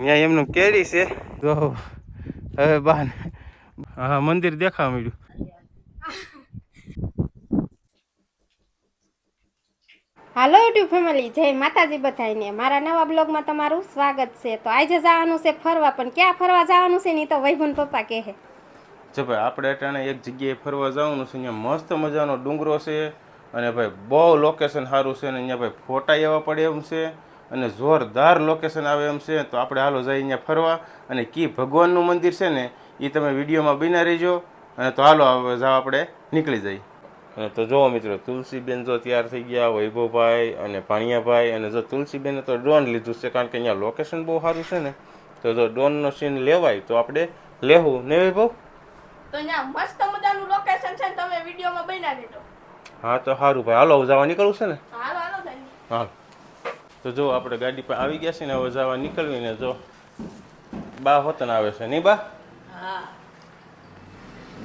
ત્યાં એમનું કેરી છે. જો હવે બાર હા મંદિર દેખાવા મળ્યું. હાલો યુટ્યુબ ફેમિલી જય માતાજી બધાને મારા નવા બ્લોગમાં તમારું સ્વાગત છે. તો આજે જવાનું છે ફરવા પણ ક્યાં ફરવા જવાનું છે નહીં તો વૈભન પપ્પા કહે જો ભાઈ આપણે અટાણે એક જગ્યાએ ફરવા જવાનું છે અહીંયા મસ્ત મજાનો ડુંગરો છે અને ભાઈ બહુ લોકેશન સારું છે અને અહીંયા ભાઈ ફોટા એવા પડે એમ છે. અને જોરદાર લોકેશન આવે એમ છે તો આપણે હાલો જઈ અહીંયા ફરવા. અને કી ભગવાનનું મંદિર છે ને એ તમે વિડીયોમાં બિના રહેજો. અને તો હાલો હવે જાવ આપણે નીકળી જઈએ. અને તો જુઓ મિત્રો તુલસીબેન જો તૈયાર થઈ ગયા વૈભવભાઈ અને ભાણિયાભાઈ. અને જો તુલસીબેને તો ડ્રોન લીધું છે કારણ કે અહીંયા લોકેશન બહુ સારું છે ને તો જો ડ્રોનનો સીન લેવાય તો આપણે લેવું ને વૈભવ? તો અહીંયા મસ્ત મજાનું લોકેશન છે તમે વિડીયોમાં બના દેજો હા તો સારું ભાઈ. હાલો જવા નીકળવું છે ને? હાલો હાલો ધની હા તો જો આપણે ગાડી પર આવી ગયા છે ને હવે જવા નીકળવી ને જો બા હોતન આવે છે. નહીં બા?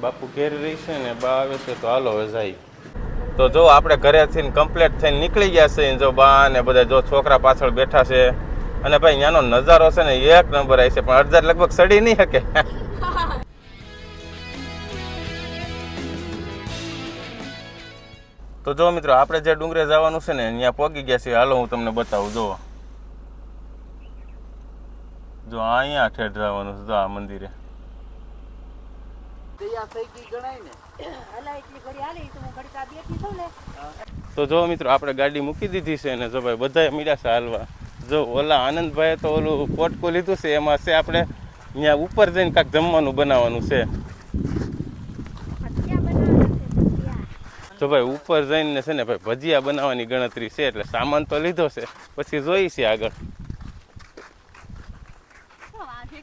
બાપુ ઘેર રહી છે ને બા આવે છે તો હાલો હવે જાય. તો જો આપણે ઘરેથી કમ્પ્લીટ થઈને નીકળી ગયા છે જો બા ને બધા જો છોકરા પાછળ બેઠા છે. અને ભાઈ ત્યાંનો નજારો છે ને એક નંબર આવી છે પણ અડધા લગભગ સડી નહીં શકે. તો જો મિત્રો, આપણે જે ડુંગરે જવાનું છે ને ત્યાં પહોંચી ગયા છે હાલો, હું તમને બતાવું. જો. જો અહીંયા ઠેર જવાનું છે. જો, આ મંદિરે. તો જો મિત્રો, આપણે ગાડી મૂકી દીધી છે ને, જો ભાઈ બધાએ મીડા છે હાલવા. જો, ઓલા આનંદભાઈએ તો ઓલું પોટકું લીધું છે. એમાં છે આપણે અહીંયા ઉપર જઈને કાંઈક જમવાનું બનાવવાનું છે. જો ભાઈ, ઉપર જઈને છે ને ભાઈ, ભજીયા બનાવવાની ગણતરી છે, એટલે સામાન તો લીધો છે. પછી જોઈ છે આગળ.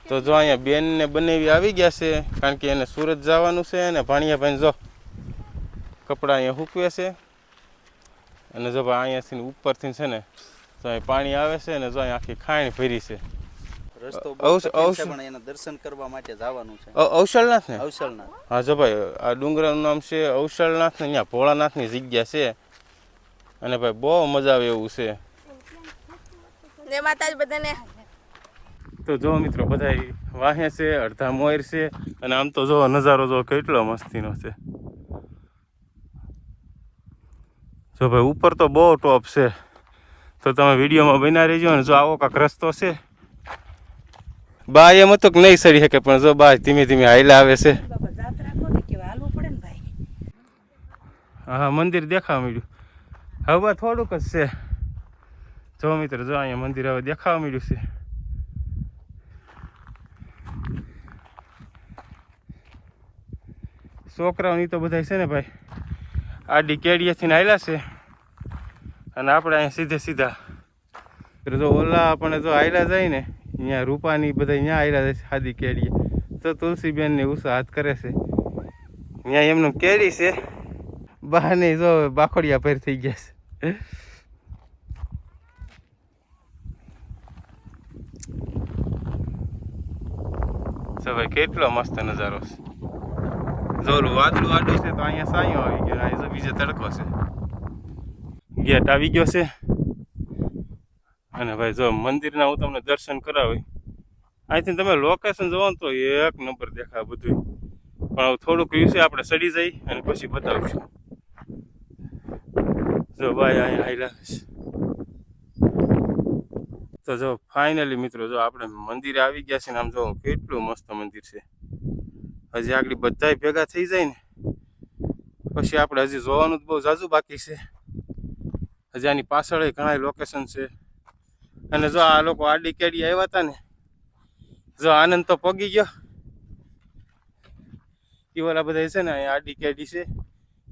તો જો અહીંયા બેન ને બનેવી આવી ગયા છે, કારણ કે એને સુરત જવાનું છે અને ભાણિયાભાઈ જો કપડાં અહીંયા સૂકવે છે. અને જો ભાઈ અહીંયાથી ઉપરથી છે ને તો અહીં પાણી આવે છે અને જો અહીં આખી ખાણ ભરી છે. રસ્તો પણ એના દર્શન કરવા માટે જવાનું છે. અ- ને? અવસરના હા જો ભાઈ આ ડુંગરાનું નામ છે અવસરનાથ ને અહીંયા ભોળાનાથની જગ્યા છે. અને ભાઈ બહુ મજા આવે એવું છે. ને માતાજી બધાને. તો જો મિત્રો બધા વાહે છે અડધા મોર છે અને આમ તો જો નજારો જો કેટલો મસ્તીનો છે. જો ભાઈ ઉપર તો બહુ ટોપ છે. તો તમે વિડીયોમાં બના રહેજો ને જો આવો કાંક રસ્તો છે બા એમ હતું નહીં સડી શકે, પણ જો બા ધીમે ધીમે હાઈલા આવે છે. હા, મંદિર દેખાવા મળ્યું. હવે થોડુંક જ છે. જો મિત્ર, જો અહીંયા મંદિર હવે દેખાવા મળ્યું છે. છોકરાઓની તો બધા છે ને ભાઈ, આડી કેડીએથી નાયલા છે. અને આપણે અહીંયા સીધે સીધા. જો ઓલા આપણે જો આયલા જાય ને અહીંયા રૂપાની બધા અહીંયા આવ્યા છે, સાદી કેળીએ તો તુલસીબેન ને ઉષા હાથ કરે છે. અહીંયા એમનું કેરી છે. બહાને જો બાખોડિયા ભેર થઈ ગયા છે. ભાઈ, કેટલો મસ્ત નજારો છે. જોરું વાદળું આડું છે તો અહીંયા સાયો આવી ગયો અહીં જો તડકો છે. ગેટ આવી ગયો છે. અને ભાઈ જો મંદિરના હું તમને દર્શન કરાવી, અહીંથી તમે લોકેશન જોવો તો એક નંબર દેખાય બધું પણ થોડુંક વિશે આપણે સડી જઈ અને પછી બતાવશું. જો ભાઈ અહીંયા આયલા છે. તો જો ફાઇનલી મિત્રો, જો આપણે મંદિરે આવી ગયા છે ને આમ જો કેટલું મસ્ત મંદિર છે. હજી આગળ બધાય ભેગા થઈ જાય ને, પછી આપણે હજી જોવાનું જ બહુ ઝાઝું બાકી છે. હજી આની પાછળ ઘણા લોકેશન છે. અને જો આ લોકો આડી કેડી આવ્યા હતા ને, જો આનંદ તો પગી ગયો. ઓલા બધા છે ને અહીંયા આડી કેડી છે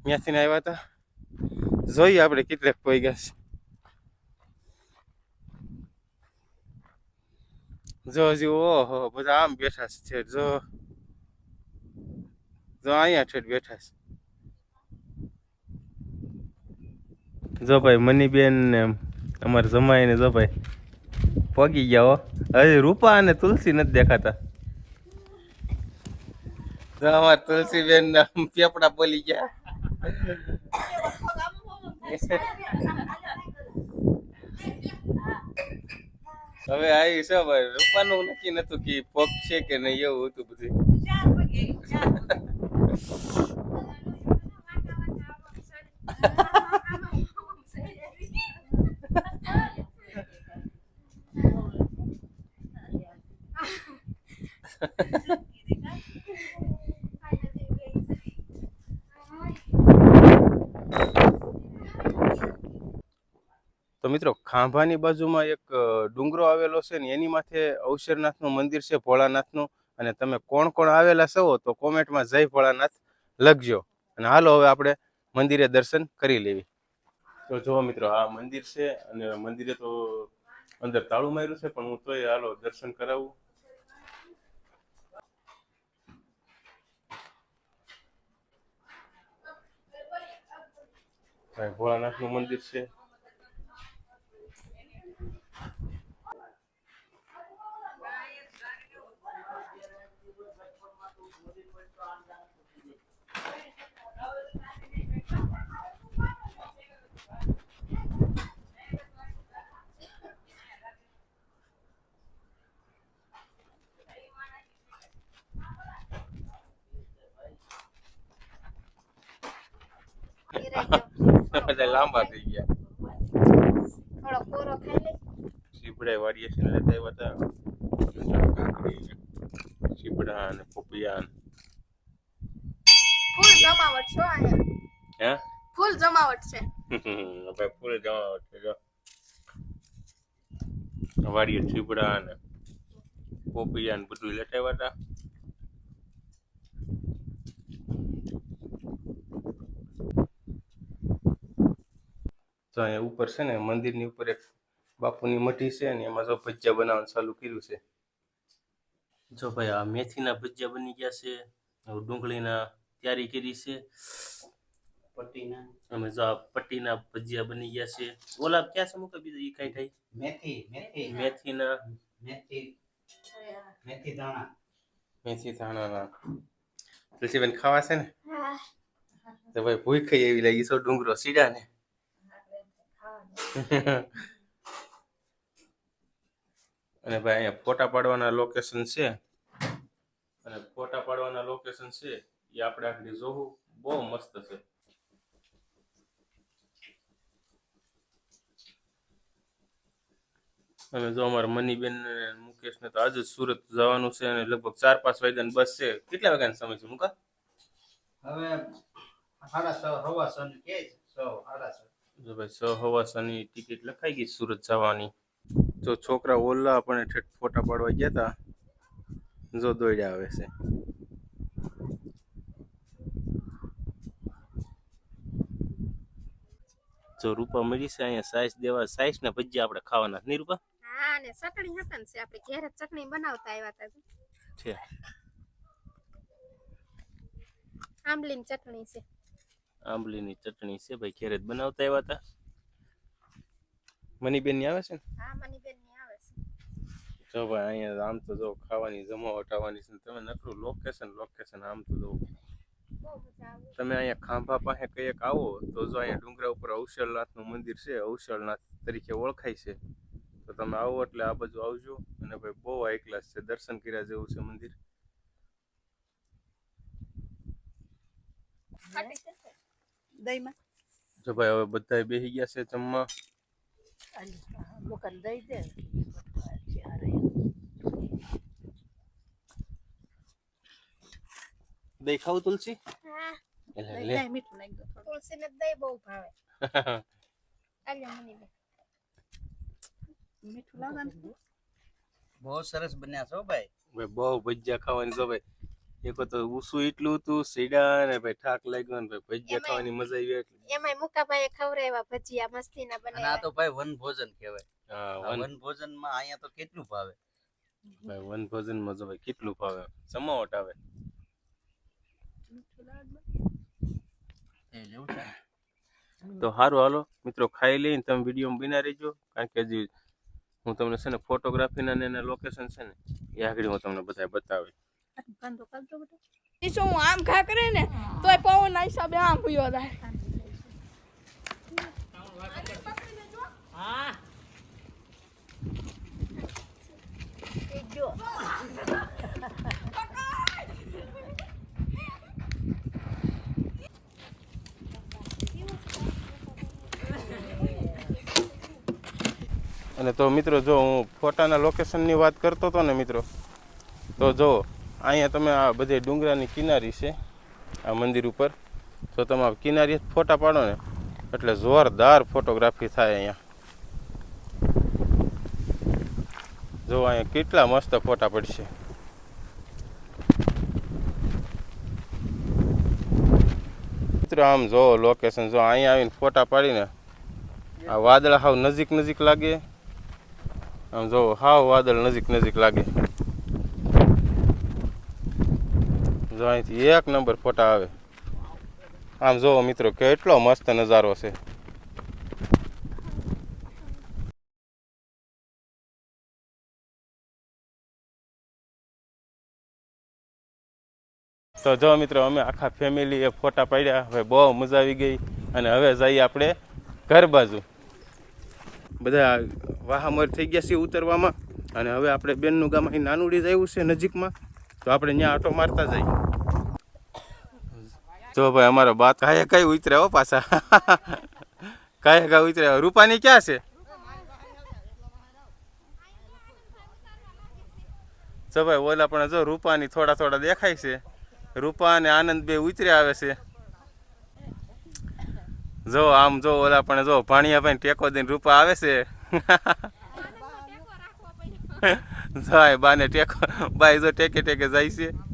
ત્યાંથી આવ્યા હતા જોઈએ આપણે કેટલેક ગયા છે. જો હજી ઓહો, બધા આમ બેઠા છે જો. જો અહીંયા ઠેઠ બેઠા છે. જો ભાઈ મનીબેન ને અમારે જમાઈ ને જો ભાઈ પગી ગયા હો હજી રૂપા અને તુલસી નથી દેખાતા. તુલસી તુલસીબેન પેપડા બોલી ગયા. હવે આવી છે ભાઈ. રૂપાનું નક્કી નતું કે પગ છે કે નહીં, એવું હતું બધું. તો મિત્રો, ખાંભાની બાજુમાં એક ડુંગરો આવેલો છે ને એની માથે અવસરનાથનું મંદિર છે, ભોળાનાથનું. અને તમે કોણ કોણ આવેલા છો તો કોમેન્ટમાં જય ભોળાનાથ લખજો. અને હાલો હવે આપણે મંદિરે દર્શન કરી લેવી. તો જુઓ મિત્રો, આ મંદિર છે અને મંદિરે તો અંદર તાળું માર્યું છે, પણ હું તોય હાલો દર્શન કરાવું. ભોળાનાથનું મંદિર છે. બધા લાંબા થઈ ગયા. થોડો કોરો ખાઈ લે. સીપડા વાડીએ છે લેતા આવ્યા હતા. કાકડી સીપડા અને પોપિયા ફૂલ જમાવટ છો અહીંયા. હે? ફૂલ જમાવટ છે. હવે ફૂલ જમાવટ છે જો. વાડીએ સીપડા અને પોપિયા ને બધું લેતા આવ્યા હતા. અહીંયા ઉપર છે ને મંદિરની ઉપર એક બાપુની મઠી છે ને એમાં જો ભજીયા બનાવવાનું ચાલુ કર્યું છે. જો ભાઈ આ મેથીના ભજીયા બની ગયા છે ડુંગળીના તૈયારી કરી છે. પટ્ટીના. અમે જો આ પટ્ટીના ભજીયા બની ગયા છે. ઓલા ક્યાં છે મૂકે બીજું? એ કઈ થાય? મેથી મેથી. મેથીના. મેથી મેથી દાણા મેથી ધાણાના. તુલસીબેન ખાવા છે ને? તો ભાઈ ભૂખ ખાઈ એવી લાગી સો ડુંગરો સીડા ને અને ભાઈ અહીંયા ફોટા પાડવાના લોકેશન છે. અને ફોટા પાડવાના લોકેશન છે, એ આપણે આખરી જોવું. બહુ મસ્ત છે. અને જો અમારા મનીબેન ને મુકેશ ને તો આજે સુરત જવાનું છે અને લગભગ ચાર પાંચ વાગ્યાની બસ છે. કેટલા વાગ્યાનો સમય છે, મુકા? હવે સાડા છ, હવા છ ને કે છ, સાડા છ. જો ભાઈ સો હવાસાની ટિકિટ લખાઈ ગઈ સુરત જવાની. જો છોકરા ઓલા પણ ઠેઠ ફોટા પાડવા ગયા હતા જો દોડ્યા આવે છે. જો રૂપા મળી છે અહીંયા સાઈસ દેવા સાઈઝ ના ભજીયા આપણે ખાવાના. નહીં રૂપા? હા ને ચટણી હતા ને આપણે ઘેર ચટણી બનાવતા આવ્યા હતા છે આંબલીની ચટણી છે. આંબલીની ચટણી છે. ભાઈ ઘેરે જ બનાવતા આવ્યા હતા. મનીબેનની આવે છે ને? હા મનીબેનની આવે છે. જો ભાઈ અહીંયા આમ તો જો ખાવાની જમાવટ આવવાની છે તમે નકરું લોકેશન લોકેશન આમ તો જો. તમે અહીંયા ખાંભા પાસે કંઈક આવો તો જો અહીંયા ડુંગરા ઉપર ઔષલનાથનું મંદિર છે ઔષલનાથ તરીકે ઓળખાય છે. તો તમે આવો એટલે આ બાજુ આવજો. અને ભાઈ બહુ હાઈ ક્લાસ છે. દર્શન કર્યા જેવું છે મંદિર. દહીંમાં જો ભાઈ હવે બધા બેસી ગયા છે જમવા. મુકન દઈ દે. દહીં ખાવું તુલસી? હા. એટલે લે મીઠું નાખી દો થોડું. તુલસીને દહીં બહુ ભાવે. આલ્યો મનીબેન મીઠું લાવવાનું. બહુ સરસ બન્યા છો ભાઈ. ભાઈ બહુ ભજીયા ખાવાની જો ભાઈ. એક તો ઉસું એટલું હતું સીડા ને ભાઈ ઠાક લાગ્યો ને ભાઈ ભજીયા ખાવાની મજા આવી એટલે. એમાં મુકાભાઈ ખવરાવ્યા ભજીયા મસ્તીના બને. આ તો ભાઈ વન ભોજન કહેવાય. વન ભોજનમાં અહીંયા તો કેટલું ભાવે? ભાઈ વન ભોજનમાં જો ભાઈ કેટલું ભાવે? સમાવટ આવે. તો સારું હાલો. મિત્રો ખાઈ લઈને તમે વીડિયો બિના રહેજો કારણ કે હજી હું તમને છે ને ફોટોગ્રાફીના ને એના લોકેશન છે ને એ આગળ હું તમને બધા બતાવી ધંધો ઈસો હું આમ ખા કરે ને તોય પવન ના હિસાબે આમ ભૂયો થાય. અને તો મિત્રો જો હું ફોટાના લોકેશનની વાત કરતો હતો ને મિત્રો તો જો અહીંયા તમે આ બધે ડુંગરાની કિનારી છે, આ મંદિર ઉપર. તો તમે કિનારી ફોટા પાડો ને, એટલે જોરદાર ફોટોગ્રાફી થાય અહીંયા. જો અહીંયા કેટલા મસ્ત ફોટા પડશે. મિત્રો, આમ જો લોકેશન જો અહીંયા આવીને ફોટા પાડીને, આ વાદળ હાવ નજીક નજીક લાગે. આમ જો હાવ વાદળ નજીક નજીક લાગે. જો અહીંથી એક નંબર ફોટા આવે. આમ જોવો મિત્રો, કેટલો મસ્ત નજારો છે. તો જો મિત્રો, અમે આખા ફેમિલી એ ફોટા પાડ્યા. હવે બહુ મજા આવી ગઈ અને હવે જઈએ આપણે ઘર બાજુ. બધા વાહામર થઈ ગયા છે ઉતરવામાં અને હવે આપણે બેનનું ગામ અહીં નાનુડી જ આવ્યું છે નજીકમાં. તો આપણે ત્યાં આટો મારતા જઈએ. જો ભાઈ અમારો બાત કાંઈ કઈ ઉતર્યા હો પાછા. કાંઈ કાંઈ ઉતર્યા રૂપાની ક્યાં છે? જો ભાઈ ઓલા પણ જો રૂપાની થોડા થોડા દેખાય છે. રૂપા અને આનંદ બે ઉતર્યા આવે છે. જો આમ જો ઓલા પણ જો ભાણિયા ભાઈ ટેકો દઈને રૂપા આવે છે. જાય બાને ટેકો બાઈ જો ટેકે ટેકે જાય છે.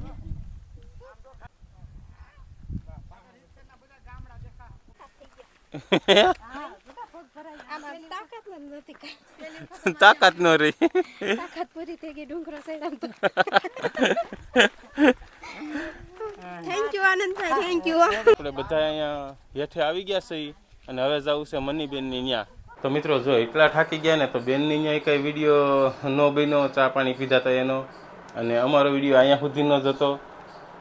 તાકાત ન રહી. તાકાત પૂરી થઈ ગઈ ડુંગરો સૈડામ તો thank you Anandbhai thank you આપણે બધા અહીંયા હેઠે આવી ગયા છે અને હવે જવું છે મનીબેનની ત્યાં તો મિત્રો જો એટલા થાકી ગયા ને તો બેનની ત્યાં કંઈ વીડિયો ન બન્યો ચા પાણી પીધા હતા એનો. અને અમારો વીડિયો અહીંયા સુધી ન જતો.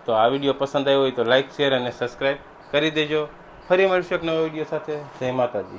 તો આ વીડિયો પસંદ આવ્યો હોય તો લાઈક શેર અને સબસ્ક્રાઈબ કરી દેજો. ફરી મળશું એક નવા વીડિયો સાથે. જય માતાજી.